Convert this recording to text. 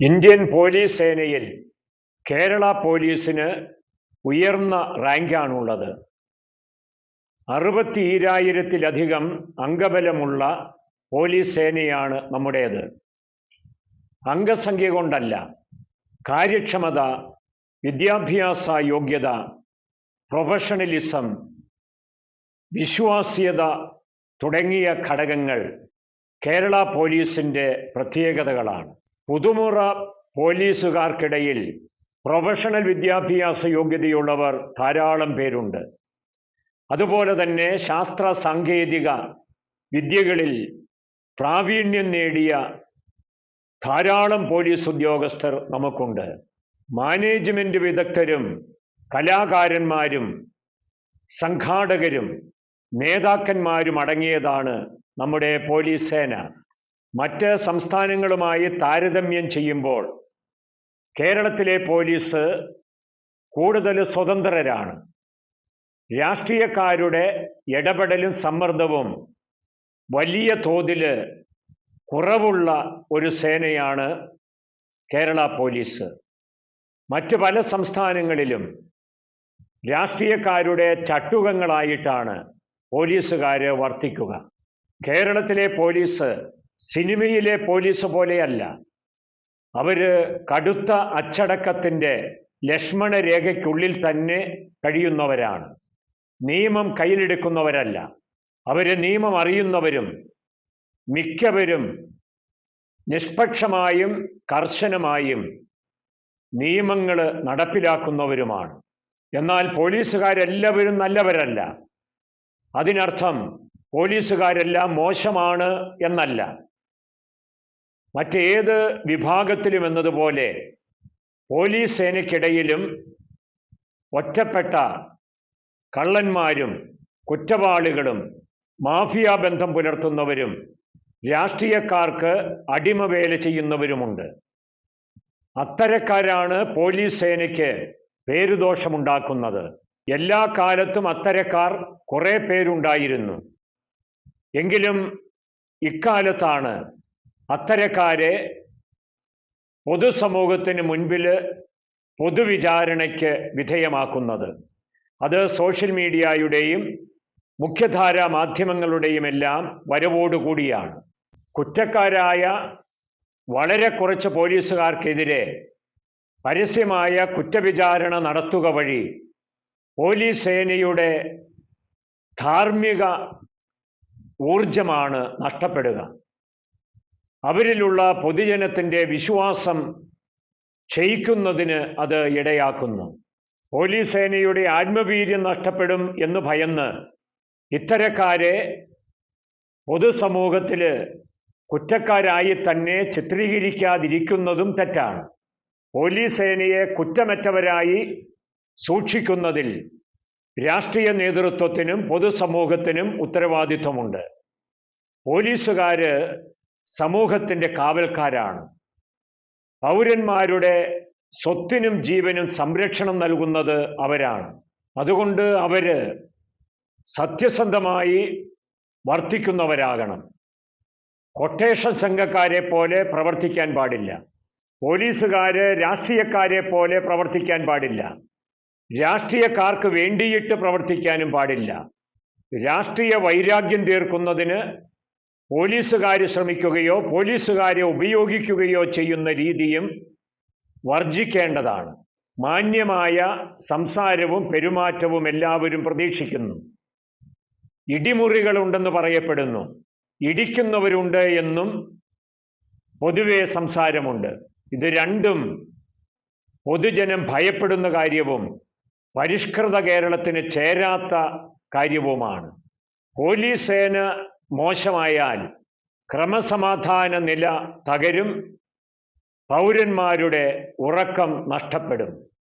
Indian police സേനയിൽ കേരള പോലീസിന് ഉയർന്ന റാങ്കാണുള്ളത്. അറുപത്തിയിരായിരത്തിലധികം അംഗബലമുള്ള പോലീസ് സേനയാണ് നമ്മുടേത്. അംഗസംഖ്യ കൊണ്ടല്ല കാര്യക്ഷമത വിദ്യാഭ്യാസ യോഗ്യത പ്രൊഫഷണലിസം വിശ്വാസ്യത തുടങ്ങിയ ഘടകങ്ങൾ കേരള പോലീസിന്റെ പ്രത്യേകതകളാണ്. പുതുമുറ പോലീസുകാർക്കിടയിൽ പ്രൊഫഷണൽ വിദ്യാഭ്യാസ യോഗ്യതയുള്ളവർ ധാരാളം പേരുണ്ട്. അതുപോലെ തന്നെ ശാസ്ത്ര സാങ്കേതിക വിദ്യകളിൽ പ്രാവീണ്യം നേടിയ ധാരാളം പോലീസ് ഉദ്യോഗസ്ഥർ നമുക്കുണ്ട്. മാനേജ്മെന്റ് വിദഗ്ധരും കലാകാരന്മാരും സംഘാടകരും നേതാക്കന്മാരും അടങ്ങിയതാണ് നമ്മുടെ പോലീസ് സേന. മറ്റ് സംസ്ഥാനങ്ങളുമായി താരതമ്യം ചെയ്യുമ്പോൾ കേരളത്തിലെ പോലീസ് കൂടുതൽ സ്വതന്ത്രരാണ്. രാഷ്ട്രീയക്കാരുടെ ഇടപെടലും സമ്മർദ്ദവും വലിയ തോതിൽ കുറവുള്ള ഒരു സേനയാണ് കേരള പോലീസ്. മറ്റ് പല സംസ്ഥാനങ്ങളിലും രാഷ്ട്രീയക്കാരുടെ ചട്ടുകങ്ങളായിട്ടാണ് പോലീസുകാർ വർത്തിക്കുക. കേരളത്തിലെ പോലീസ് സിനിമയിലെ പോലീസ് പോലെയല്ല. അവർ കടുത്ത അച്ചടക്കത്തിന്റെ ലക്ഷ്മണ രേഖയ്ക്കുള്ളിൽ തന്നെ കഴിയുന്നവരാണ്. നിയമം കയ്യിലെടുക്കുന്നവരല്ല. അവർ നിയമം അറിയുന്നവരും മിക്കവരും നിഷ്പക്ഷമായും കർശനമായും നിയമങ്ങൾ നടപ്പിലാക്കുന്നവരുമാണ്. എന്നാൽ പോലീസുകാരെല്ലാവരും നല്ലവരല്ല. അതിനർത്ഥം പോലീസുകാരെല്ലാം മോശമാണ് എന്നല്ല. മറ്റേത് വിഭാഗത്തിലും എന്നതുപോലെ പോലീസ് സേനയ്ക്കിടയിലും ഒറ്റപ്പെട്ട കള്ളന്മാരും കുറ്റവാളികളും മാഫിയ ബന്ധം പുലർത്തുന്നവരും രാഷ്ട്രീയക്കാർക്ക് അടിമവേല ചെയ്യുന്നവരുമുണ്ട്. അത്തരക്കാരാണ് പോലീസ് സേനയ്ക്ക് പേരുദോഷമുണ്ടാക്കുന്നത്. എല്ലാ കാലത്തും അത്തരക്കാർ കുറേ പേരുണ്ടായിരുന്നു. എങ്കിലും ഇക്കാലത്താണ് അത്തരക്കാരെ പൊതുസമൂഹത്തിന് മുൻപിൽ പൊതുവിചാരണയ്ക്ക് വിധേയമാക്കുന്നത്. അത് സോഷ്യൽ മീഡിയയുടെയും മുഖ്യധാരാ മാധ്യമങ്ങളുടെയും എല്ലാം വരവോടുകൂടിയാണ് കുറ്റക്കാരായ വളരെ കുറച്ച് പോലീസുകാർക്കെതിരെ പരസ്യമായ കുറ്റവിചാരണ നടത്തുക വഴി പോലീസ് സേനയുടെ ധാർമ്മിക ഊർജമാണ് നഷ്ടപ്പെടുക. അവരിലുള്ള പൊതുജനത്തിന്റെ വിശ്വാസം ക്ഷയിക്കുന്നതിന് അത് ഇടയാക്കുന്നു. പോലീസ് സേനയുടെ ആത്മവീര്യം നഷ്ടപ്പെടും എന്ന് ഭയന്ന് ഇത്തരക്കാരെ പൊതുസമൂഹത്തിൽ കുറ്റക്കാരായി തന്നെ ചിത്രീകരിക്കാതിരിക്കുന്നതും തെറ്റാണ്. പോലീസ് സേനയെ കുറ്റമറ്റവരായി സൂക്ഷിക്കുന്നതിൽ രാഷ്ട്രീയ നേതൃത്വത്തിനും പൊതുസമൂഹത്തിനും ഉത്തരവാദിത്വമുണ്ട്. പോലീസുകാർ സമൂഹത്തിന്റെ കാവൽക്കാരാണ്. പൗരന്മാരുടെ സ്വത്തിനും ജീവനും സംരക്ഷണം നൽകുന്നത് അവരാണ്. അതുകൊണ്ട് അവർ സത്യസന്ധമായി വർത്തിക്കുന്നവരാകണം. കൊട്ടേഷൻ സംഘക്കാരെ പോലെ പ്രവർത്തിക്കാൻ പാടില്ല. പോലീസുകാർ രാഷ്ട്രീയക്കാരെ പോലെ പ്രവർത്തിക്കാൻ പാടില്ല. രാഷ്ട്രീയക്കാർക്ക് വേണ്ടിയിട്ട് പ്രവർത്തിക്കാനും പാടില്ല. രാഷ്ട്രീയ വൈരാഗ്യം തീർക്കുന്നതിന് പോലീസുകാർ ശ്രമിക്കുകയോ പോലീസുകാരെ ഉപയോഗിക്കുകയോ ചെയ്യുന്ന രീതിയും വർജിക്കേണ്ടതാണ് മാന്യമായ സംസാരവും പെരുമാറ്റവും എല്ലാവരും പ്രതീക്ഷിക്കുന്നു. ഇടിമുറികളുണ്ടെന്ന് പറയപ്പെടുന്നു. ഇടിക്കുന്നവരുണ്ട് എന്നും പൊതുവെ സംസാരമുണ്ട്. ഇത് രണ്ടും പൊതുജനം ഭയപ്പെടുന്ന കാര്യവും പരിഷ്കൃത കേരളത്തിന് ചേരാത്ത കാര്യവുമാണ്. പോലീസ് സേന മോശമായാൽ ക്രമസമാധാന നില തകരും. പൗരന്മാരുടെ ഉറക്കം നഷ്ടപ്പെടും.